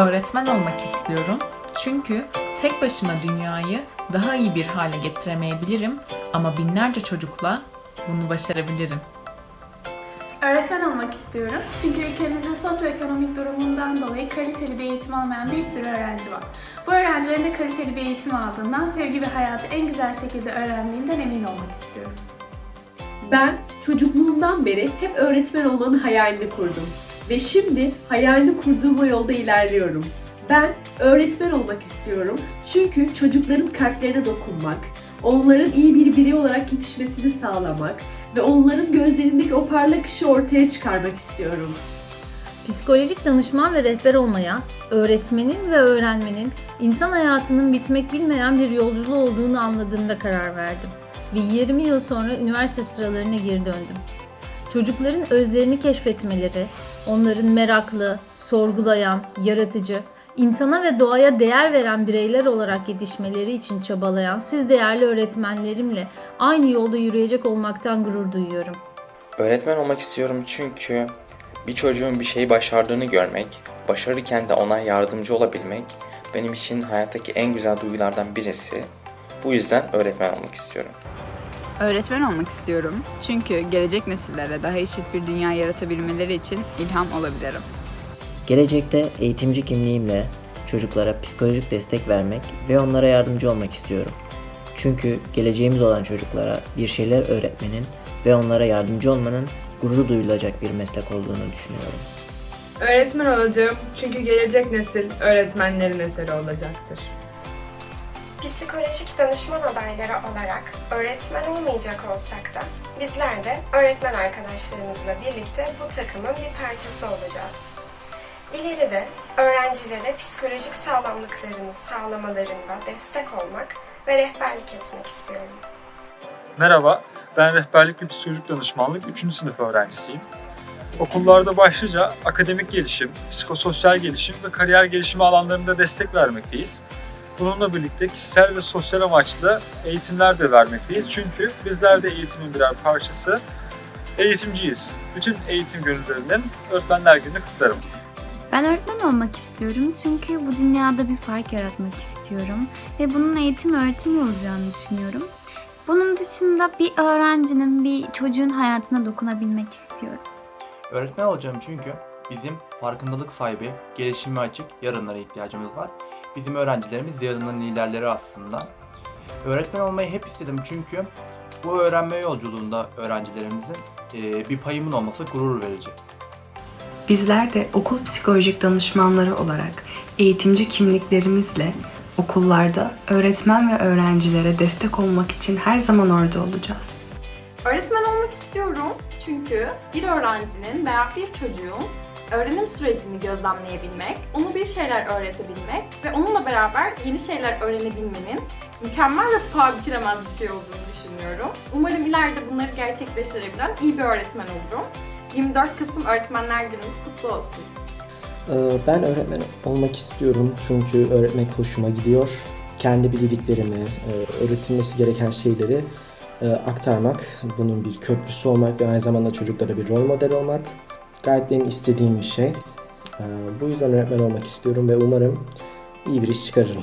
Öğretmen olmak istiyorum. Çünkü tek başıma dünyayı daha iyi bir hale getiremeyebilirim ama binlerce çocukla bunu başarabilirim. Öğretmen olmak istiyorum. Çünkü ülkemizde sosyoekonomik durumundan dolayı kaliteli bir eğitim almayan bir sürü öğrenci var. Bu öğrencilerin de kaliteli bir eğitim aldığından, sevgi ve hayatı en güzel şekilde öğrendiğinden emin olmak istiyorum. Ben çocukluğumdan beri hep öğretmen olmanın hayalini kurdum. Ve şimdi hayalini kurduğum o yolda ilerliyorum. Ben öğretmen olmak istiyorum. Çünkü çocukların kalplerine dokunmak, onların iyi bir birey olarak yetişmesini sağlamak ve onların gözlerindeki o parlak ışığı ortaya çıkarmak istiyorum. Psikolojik danışman ve rehber olmaya, öğretmenin ve öğrenmenin insan hayatının bitmek bilmeyen bir yolculuğu olduğunu anladığımda karar verdim. Ve 20 yıl sonra üniversite sıralarına geri döndüm. Çocukların özlerini keşfetmeleri, onların meraklı, sorgulayan, yaratıcı, insana ve doğaya değer veren bireyler olarak yetişmeleri için çabalayan siz değerli öğretmenlerimle aynı yolda yürüyecek olmaktan gurur duyuyorum. Öğretmen olmak istiyorum çünkü bir çocuğun bir şeyi başardığını görmek, başarırken de ona yardımcı olabilmek benim için hayattaki en güzel duygulardan birisi. Bu yüzden öğretmen olmak istiyorum. Öğretmen olmak istiyorum. Çünkü gelecek nesillere daha eşit bir dünya yaratabilmeleri için ilham olabilirim. Gelecekte eğitimci kimliğimle çocuklara psikolojik destek vermek ve onlara yardımcı olmak istiyorum. Çünkü geleceğimiz olan çocuklara bir şeyler öğretmenin ve onlara yardımcı olmanın gurur duyulacak bir meslek olduğunu düşünüyorum. Öğretmen olacağım çünkü gelecek nesil öğretmenlerin eseri olacaktır. Psikolojik danışman adayları olarak öğretmen olmayacak olsak da bizler de öğretmen arkadaşlarımızla birlikte bu takımın bir parçası olacağız. İleride öğrencilere psikolojik sağlamlıklarını sağlamalarında destek olmak ve rehberlik etmek istiyorum. Merhaba, ben rehberlik ve psikolojik danışmanlık 3. sınıf öğrencisiyim. Okullarda başlıca akademik gelişim, psikososyal gelişim ve kariyer gelişimi alanlarında destek vermekteyiz. Bununla birlikte kişisel ve sosyal amaçlı eğitimler de vermekteyiz. Çünkü bizler de eğitimin birer parçası, eğitimciyiz. Bütün eğitim gönüllerinin Öğretmenler Günü kutlarım. Ben öğretmen olmak istiyorum çünkü bu dünyada bir fark yaratmak istiyorum ve bunun eğitim öğretim olacağını düşünüyorum. Bunun dışında bir öğrencinin, bir çocuğun hayatına dokunabilmek istiyorum. Öğretmen olacağım çünkü bizim farkındalık sahibi, gelişime açık yarınlara ihtiyacımız var. Bizim öğrencilerimiz yarının liderleri aslında. Öğretmen olmayı hep istedim çünkü bu öğrenme yolculuğunda öğrencilerimizin bir payımın olması gurur verici. Bizler de okul psikolojik danışmanları olarak eğitimci kimliklerimizle okullarda öğretmen ve öğrencilere destek olmak için her zaman orada olacağız. Öğretmen olmak istiyorum çünkü bir öğrencinin veya bir çocuğun öğrenim sürecini gözlemleyebilmek, ona bir şeyler öğretebilmek ve onunla beraber yeni şeyler öğrenebilmenin mükemmel ve paha biçilemez bir şey olduğunu düşünüyorum. Umarım ileride bunları gerçekleştirebilen iyi bir öğretmen olurum. 24 Kasım Öğretmenler Günümüz kutlu olsun. Ee, Ben öğretmen olmak istiyorum çünkü öğretmek hoşuma gidiyor. Kendi bildiklerimi, e, öğretilmesi gereken şeyleri e, aktarmak, bunun bir köprüsü olmak ve aynı zamanda çocuklara bir rol model olmak gayet benim istediğim bir şey. Ee, Bu yüzden öğretmen olmak istiyorum ve umarım iyi bir iş çıkarırım.